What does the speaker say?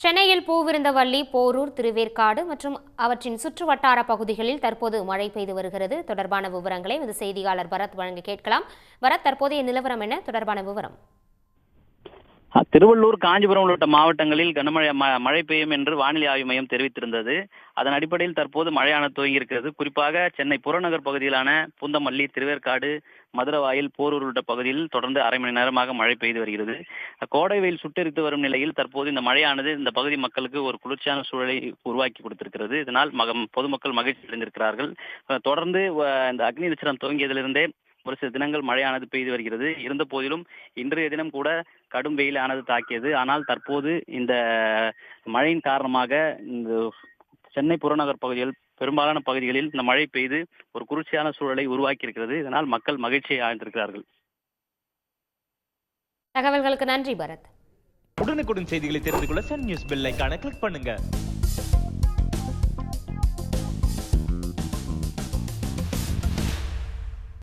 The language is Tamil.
சென்னையில் பூவிருந்தவல்லி போரூர் திருவேற்காடு மற்றும் அவற்றின் சுற்றுவட்டார பகுதிகளில் தற்போது மழை பெய்து வருகிறது. தொடர்பான விவரங்களை இந்த செய்தியாளர் பரத் வழங்க கேட்கலாம். பரத் தற்போதைய நிலவரம் என்ன? தொடர்பான விவரம். திருவள்ளூர் காஞ்சிபுரம் உள்ளிட்ட மாவட்டங்களில் கனமழை ம- மழை பெய்யும் என்று வானிலை ஆய்வு மையம் தெரிவித்திருந்தது. அதன் அடிப்படையில் தற்போது மழையான துவங்கி இருக்கிறது குறிப்பாக சென்னை புறநகர் பகுதியிலான பூந்தமல்லி திருவேற்காடு மதுரவாயில் போரூர் உள்ளிட்ட பகுதியில் தொடர்ந்து அரை மணி நேரமாக மழை பெய்து வருகிறது. கோடை வெயில் சுட்டெரித்து வரும் நிலையில் தற்போது இந்த மழையானது இந்த பகுதி மக்களுக்கு ஒரு குளிர்ச்சியான சூழலை உருவாக்கி கொடுத்திருக்கிறது. இதனால் பொதுமக்கள் மகிழ்ச்சி அடைந்திருக்கிறார்கள். தொடர்ந்து இந்த அக்னி நட்சத்திரம் துவங்கியதிலிருந்தே ஒரு சில தினங்கள் மழையானது பெய்து வருகிறது. இருந்த போதிலும் இன்றைய தினம் கூட கடும் வெயிலானது தாக்கியது. ஆனால் தற்போது இந்த மழையின் காரணமாக இந்த சென்னை புறநகர் பகுதிகள் பெரும்பாலான பகுதிகளில் இந்த மழை பெய்து ஒரு குளிர்ச்சியான சூழலை உருவாக்கி இருக்கிறது இதனால் மக்கள் மகிழ்ச்சியை ஆழ்ந்திருக்கிறார்கள். தகவல்களுக்கு நன்றி பரத். உடனுக்குடன் செய்திகளை தெரிந்து கொள்ள சன் நியூஸ் பெல் ஐகானை கிளிக் பண்ணுங்க.